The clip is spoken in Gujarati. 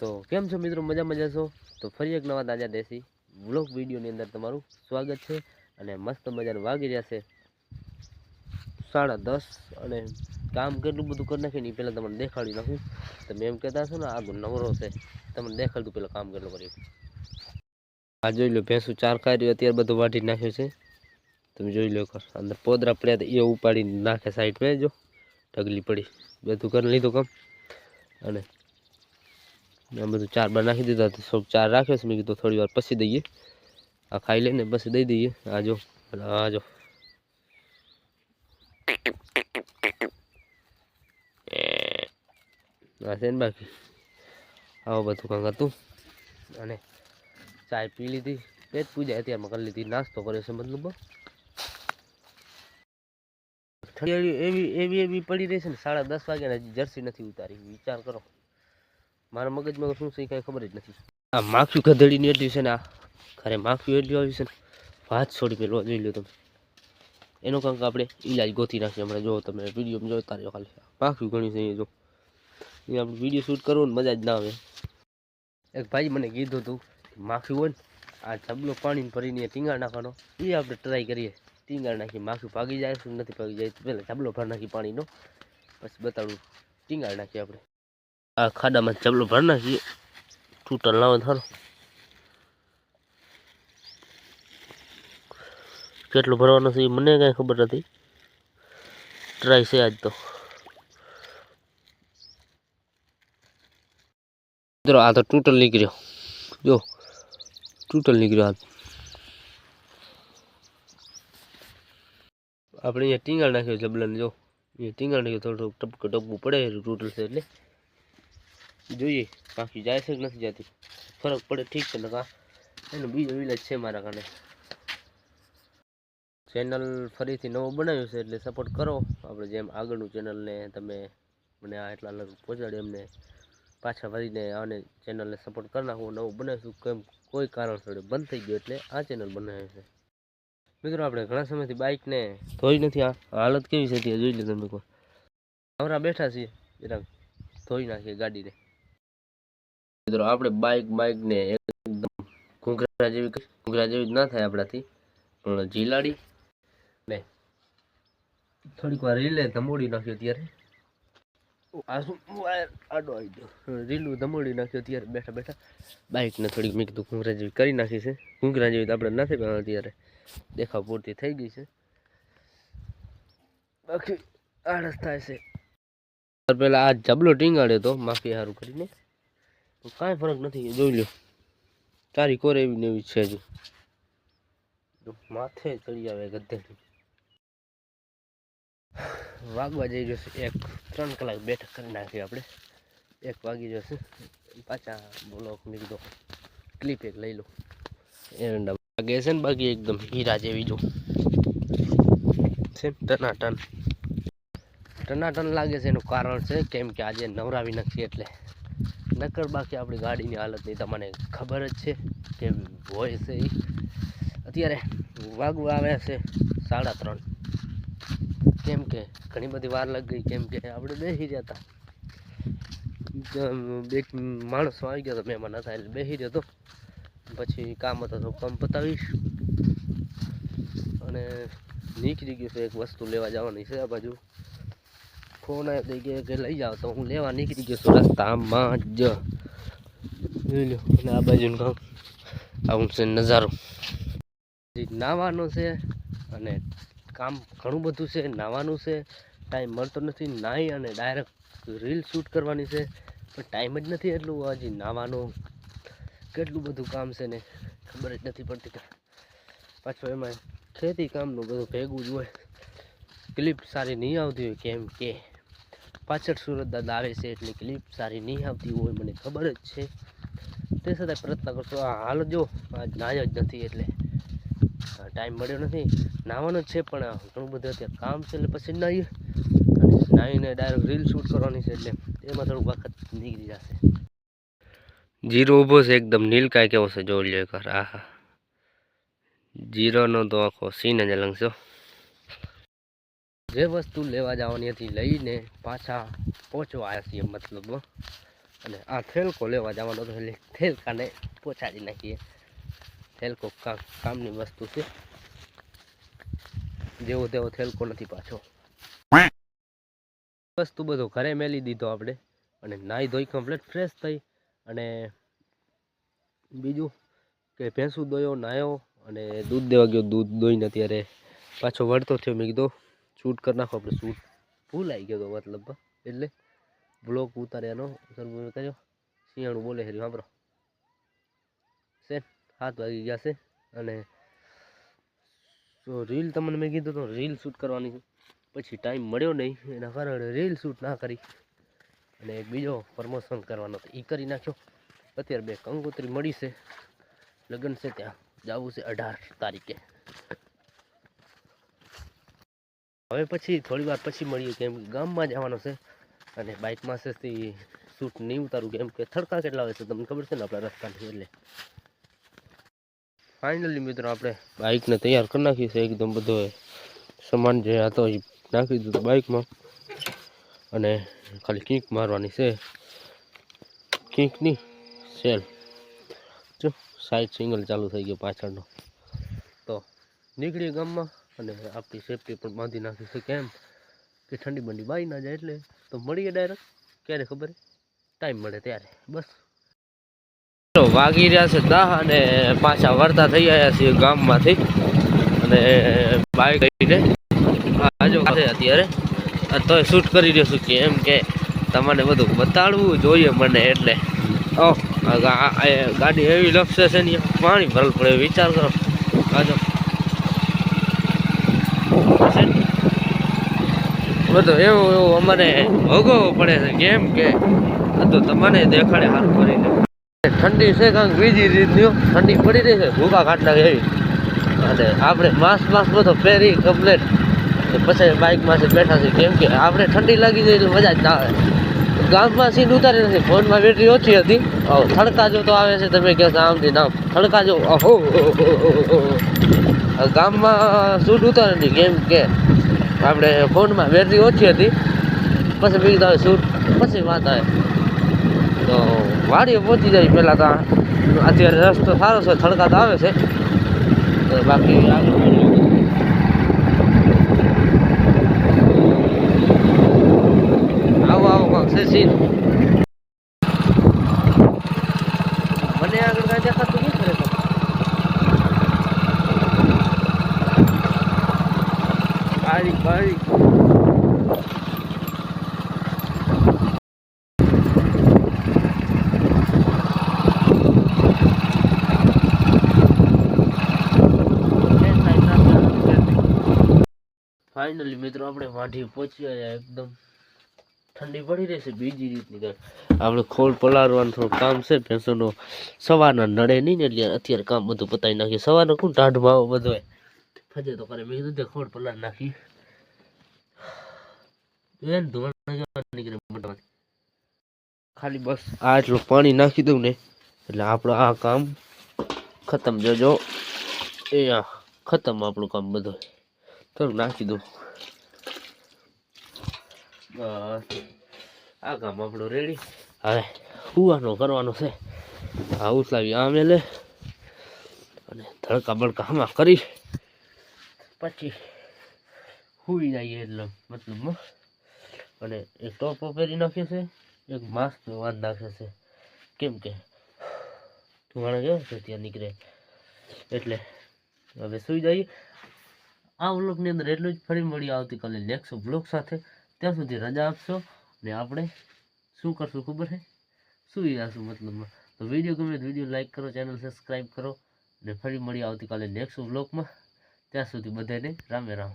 તો કેમ છો મિત્રો? મજા મજા છો તો ફરી એક નવા તાજા દેશી વ્લોગ વિડીયોની અંદર તમારું સ્વાગત છે અને મસ્ત મજાનું વાગી રહ્યા છે સાડા દસ અને કામ કેટલું બધું કરી નાખીને એ પહેલાં તમને દેખાડી નાખું. તમે એમ કહેતા છો ને આગળ નવરો છે. તમને દેખાડતું પહેલાં કામ કેટલું કર્યું. આ જોઈ લો ભેંસું ચાર રહ્યું અત્યારે બધું વાટી નાખ્યું છે. તમે જોઈ લો અંદર પોદરા પડ્યા હતા એ ઉપાડીને નાખે સાઈડ મેં, જો ઢગલી પડી. બધું કરી લીધું કામ. અને આ બધું ચાર બાર નાખી દીધા હતા. થોડુંક ચાર રાખ્યો છે. મેં કીધું થોડી વાર પછી દઈએ. આ ખાઈ લઈને પછી દઈ દઈએ. આ જો, અને આ જો. બાકી. આવું બધું કંઈક હતું. અને ચાય પી લીધી. પેટ પૂજા અત્યારમાં કરી લીધી. નાસ્તો કર્યો છે મતલબ. એવી એવી એવી પડી રહી છે ને. સાડા દસ વાગ્યા હજી જર્સી નથી ઉતારી. વિચાર કરો. મારા મગજમાં શું છે કાંઈ ખબર જ નથી. આ માખ્યું ગધેડીની એટલી છે ને આ ખરે માખ્યું એટલી આવ્યું છે ને વાત છોડી પેલો જોઈ લો તમે. એનો કંઈક આપણે ઇલાજ ગોતી નાખીએ હમણાં. જો તમે વીડિયો જોતા રહ્યો ખાલી. માખ્યું ઘણી છે જો. આપણે વીડિયો શૂટ કરવો ને મજા જ ના આવે. એક ભાઈ મને કીધું હતું માખ્યું હોય ને, આ ચબલો પાણી ભરીને ટીંગાળ નાખવાનો. એ આપણે ટ્રાય કરીએ. ટીંગાળ નાખી માખ્યું ભાગી જાય શું નથી ભાગી જાય પહેલાં ચબલો ભર નાખી પાણીનો. પછી બતાડું. ટીંગાળ નાખીએ આપણે. આ ખાડામાં જબલો ભર નાખીએ. તૂટલ ના હોય થારો કેટલું ભરવાનું છે એ મને કાંઈ ખબર નથી. ટ્રાય છે આજ તો. મિત્રો, આ તો તૂટલ નીકળ્યો. જો, તૂટલ નીકળ્યો આ. આપણે અહીંયા ટીંગાળ નાખ્યો જબલાને, જો. અહીંયા ટીંગાળ નાખ્યો થોડું ટપકું ટપકું પડે, તૂટલ છે એટલે. જોઈએ. બાકી જાય છે કે નથી જતી. ફરક પડે ઠીક છે નકા એનો બીજો વિલેજ છે મારા કારણે. ચેનલ ફરીથી નવું બનાવ્યું છે, એટલે સપોર્ટ કરો. આપણે જેમ આગળનું ચેનલને તમે મને આ એટલા અલગ પહોંચાડે એમને પાછા ફરીને આને ચેનલને સપોર્ટ કરી નાખવું નવું બનાવીશું. કેમ કોઈ કારણસર બંધ થઈ ગયું એટલે આ ચેનલ બનાવ્યું છે. મિત્રો, આપણે ઘણા સમયથી બાઇકને ધોઈ નથી, આ હાલત કેવી છે જોઈ લો તમે કોઈ નવરા બેઠા છીએ, જરાક ધોઈ નાખીએ ગાડીને. મિત્રો આપણે બાઇક બાઇકને એકદમ ઘૂંઘરા જેવી ઘૂંઘરા જેવી જ ના થાય આપણાથી. પણ જીલાડી ને થોડીક વાર રીલે ધમોડી નાખ્યો ત્યારે. આ શું વાયર આડો આવી ગયો. રીલું ધમોડી નાખ્યો ત્યારે બેઠા બેઠા. બાઇકને થોડીક મેં કીધું ઘૂંઘરા જેવી કરી નાખી છે. ઘૂંઘરા જેવી તો આપણે નથી પણ અત્યારે દેખાવ પૂરતી થઈ ગઈ છે. બાકી આળસ થાય છે. પેલા આ જબલો ટીંગાડ્યો તો માફી સારું કરીને. કાંઈ ફરક નથી જોઈ લો તારી કોરે એવી ને એવી છે હજુ. માથે ચડી આવે ગધેડી વાગવા જઈ રહ્યો છે એક, ત્રણ કલાક બેઠક કરી નાખી આપણે. એક વાગી જશે પાછા બ્લોક નીકળો. ક્લિપ એક લઈ લો. એરંડા વાગે છે ને બાકી એકદમ હીરા જેવી જો. છે ટનાટન. ટનાટન લાગે છે એનું કારણ છે કેમ કે આજે નવરાવી નથી એટલે. નકર બાકી આપણી ગાડીની હાલતની તમને ખબર જ છે કે હોય છે એ અત્યારે વાગવા આવ્યા છે સાડા ત્રણ. કેમ કે ઘણી બધી વાર લાગી ગઈ, કેમ કે આપણે બેસી રહ્યા હતા. બે માણસો આવી ગયા તો મહેમાન હતા એટલે બેસી રહ્યો હતો. પછી કામ હતું તો કામ પતાવીશ. અને નીકળી ગયું છે એક વસ્તુ લેવા જવાની છે આ બાજુ. ફોન આવ્યો તો કે કે લઈ જાઓ તો હું લેવા નીકળી ગયો છું રસ્તામાં જ. અને આ બાજુનું કામ. આવું છે નજારો. હજી નાહવાનું છે, અને કામ ઘણું બધું છે નાહવાનું છે. ટાઈમ મળતો નથી, નાહી અને ડાયરેક્ટ રીલ શૂટ કરવાની છે. પણ ટાઈમ જ નથી એટલું, હજી નાહવાનું કેટલું બધું કામ છે ને, ખબર જ નથી પડતી પાછું એમાં ખેતી કામનું બધું ભેગું જ હોય. ક્લિપ સારી નહીં આવતી હોય, કેમ કે પાછળ સુરત દાદા આવે છે એટલે ક્લિપ સારી નહીં આવતી હોય, મને ખબર જ છે. તે છતાં પ્રયત્ન કરશો. હાલ જો, આજ નાયો જ નથી એટલે ટાઈમ મળ્યો નથી. નાવાનો જ છે, પણ ઘણું બધું અત્યારે કામ છે, એટલે પછી નાહીએ નાહીને ડાયરેક્ટ રીલ શૂટ કરવાની છે, એટલે એમાં થોડુંક વખત નીકળી જશે. જીરો ઊભો છે, એકદમ નીલકાય કેવો છે, જોઈ લો કર આહા. જીરોનો તો આખો સીન જ અલગ છે. જે વસ્તુ લેવા જવાની હતી લઈને પાછા પહોંચવા આવ્યા છીએ મતલબ અને આ થેલકો લેવા જવાનો તો એટલે થેલકાને પહોંચાડી નાખીએ. થેલકો કામ કામની વસ્તુ છે. જેવો તેવો થેલકો નથી પાછો. વસ્તુ બધો ઘરે મેલી દીધો આપણે. અને નાહી ધોઈ કમ્પ્લીટ ફ્રેશ થઈ. અને બીજું કે ભેંસું દોયો નાહ્યો અને દૂધ દેવા ગયો. દૂધ દોઈને અત્યારે પાછો વળતો થયો મેં કીધું. શૂટ કરી નાખો, આપણે શૂટ ભૂલાઈ ગયો તો મતલબ. એટલે બ્લોક ઉતાર્યાનો કર્યો. શિયાળું બોલે છે સાંભળો છે સાત વાગી ગયા છે. અને તો રીલ તમને મેં કીધું તો રીલ શૂટ કરવાની. પછી ટાઈમ મળ્યો નહીં, એના કારણે રીલ શૂટ ના કરી. અને એક બીજો પ્રમોશન કરવાનો હતો એ કરી નાખ્યો. અત્યારે બે કંકોત્રી મળી છે. લગ્ન છે ત્યાં, જવું છે અઢાર તારીખે. હવે પછી થોડી વાર પછી મળીએ કેમ કે ગામમાં જવાનો છે અને બાઇકમાં છે સૂટ નહીં ઉતારું કેમ કે થડકા કેટલા હોય છે તમને ખબર છે ને આપણા રસ્તાની એટલે. ફાઇનલી મિત્રો આપણે બાઇકને તૈયાર કરી નાખી છે એકદમ બધો સામાન જે હતો એ નાખી દીધું બાઇકમાં અને ખાલી કિંક મારવાની છે. કિંકની સેલ જો સાઈડ સિંગલ ચાલુ થઈ ગયો પાછળનો. તો નીકળીએ ગામમાં. અને આપણી સેફટી પણ બાંધી નાખી શકે કેમ કે ઠંડી બંડી બાઈ ના જાય એટલે તો મળીએ ડાયરેક્ટ ક્યારે ખબર? ટાઈમ મળે ત્યારે. બસ. વાગી રહ્યા છે દાહ અને પાછા વળતા થઈ આવ્યા છીએ ગામમાંથી. અને બાઈક લઈને આજો છે અત્યારે. તોય શૂટ કરી રહ્યો છું કે એમ કે તમારે બધું બતાડવું જોઈએ મને એટલે. ઓહ ગાડી એવી લપસે છે ને, પાણી ભરલ પડે, વિચાર કરો. આજો બધું એવું એવું અમારે ભોગવવું પડે છે. કેમ કે તો તમને દેખાડે સારું કરીને. ઠંડી છે કાંઈક બીજી રીતની ઠંડી પડી રહી છે. ભૂકા કાઢ નાખે એવી. અને આપણે માસ્ક માસ્ક બધો પહેરી કમ્પ્લેટ પછી બાઇકમાંથી બેઠા છે. કેમ કે આપણે ઠંડી લાગી જાય એટલે મજા જ ના આવે. ગામમાં સીન ઉતારી નથી. ફોનમાં બેટરી ઓછી હતી. થડકા જો તો આવે છે. તમે કહેશો આમથી નામ થડકા જો. ઓહો ગામમાં શૂટ ઉતાર નથી કેમ કે આપણે ફોનમાં બેટરી ઓછી હતી. પછી મેં આવે શૂટ પછી વાત આવે. તો વાડીએ પહોંચી જાય પહેલાં તો અત્યારે રસ્તો સારો છે થડકા તો આવે છે. તો બાકી આગળ આવો આવો છે, સીન મને આગળ કાંઈ દેખાતું નહીં ખરેખર બારીક બારીક ફાઇનલી મિત્રો, આપણે વાઢી પહોંચી ગયા એકદમ. ઠંડી પડી રહેશે બીજી રીતની કાંઈ. આપણે ખોળ પલાળવાનું થોડું કામ છે, ભેંસોનો સવારના નડે નહીં ને એટલે અત્યારે કામ બધું પતાવી નાખીએ સવારના કોણ ટાઢ ભાવ બધો ફજે તો કરે, મેં કીધું તે ખોળ પલાળ નાખી. એને ધોવાણ નીકળે. ખાલી બસ આ એટલું પાણી નાખી દઉં ને, એટલે આપણું આ કામ ખતમ. જોજો એ આ ખતમ આપણું કામ બધું. થોડુંક નાખી દઉં બસ આ કામ આપણું રેડી હવે હુવાનો કરવાનો છે આ ઉસલાવી આમે લે અને ધડકા બળકા આમાં કરી પછી હુઈ જઈએ એટલે મતલબમાં અને એક ટોપો પહેરી નાખ્યો છે એક માસ્ક વાંધ નાખ્યો છે કેમ કે ધુવાણો કેવો છે ત્યાં નીકળે એટલે હવે સૂઈ જઈએ આ વ્લોગની અંદર એટલું જ ફરી મળીએ આવતીકાલે નેક્સ્ટ વ્લોગ સાથે. ત્યાં સુધી રજા આપશો ને આપણે શું કરશું ખબર છે? સુઈ જશું મતલબમાં? તો વીડિયો ગમે તો વીડિયો લાઇક કરો ચેનલ સબસ્ક્રાઈબ કરો ને ફરી મળીએ આવતીકાલે નેક્સ્ટ વ્લોગમાં. ત્યાં સુધી બધાને રામે રામ.